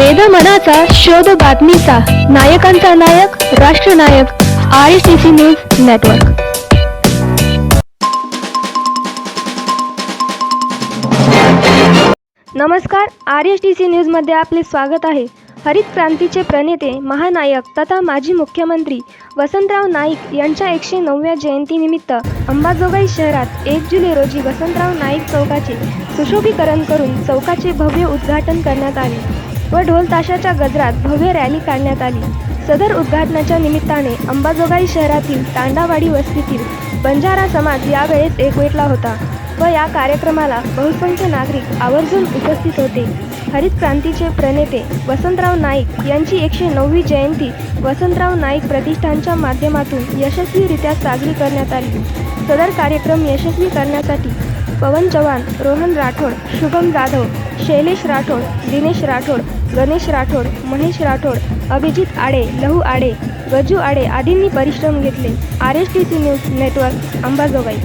वेद मनाचा शोध बातमीचा. नायकांचा नायक राष्ट्रनायक R S T C news network नमस्कार आर एस टी सी न्यूजमध्ये आपले स्वागत आहे. हरित क्रांतीचे प्रणेते महानायक तथा माजी मुख्यमंत्री वसंतराव नाईक यांच्या एकशे नवव्या जयंतीनिमित्त अंबाजोगाई शहरात एक जुलै रोजी वसंतराव नाईक चौकाचे सुशोभीकरण करून चौकाचे भव्य उद्घाटन करण्यात आले. व ढोल ताशाच्या गजरात भव्य रॅली काढण्यात आली. सदर उद्घाटनाच्या निमित्ताने अंबाजोगाई शहरातील तांडावाडी वस्तीतील बंजारा समाज यावेळेस एकवेटला होता व या कार्यक्रमाला बहुसंख्य नागरिक आवर्जून उपस्थित होते. हरित क्रांतीचे प्रणेते वसंतराव नाईक यांची एकशे नववी जयंती वसंतराव नाईक प्रतिष्ठानच्या माध्यमातून यशस्वीरित्या साजरी करण्यात आली. सदर कार्यक्रम यशस्वी करण्यासाठी पवन चव्हाण रोहन राठोड शुभम जाधव शैलेश राठोड दिनेश राठोड गणेश राठोड महेश राठोड अभिजित आडे लहू आडे गजू आडे आदींनी परिश्रम घेतले. R S T C news network Ambajogai.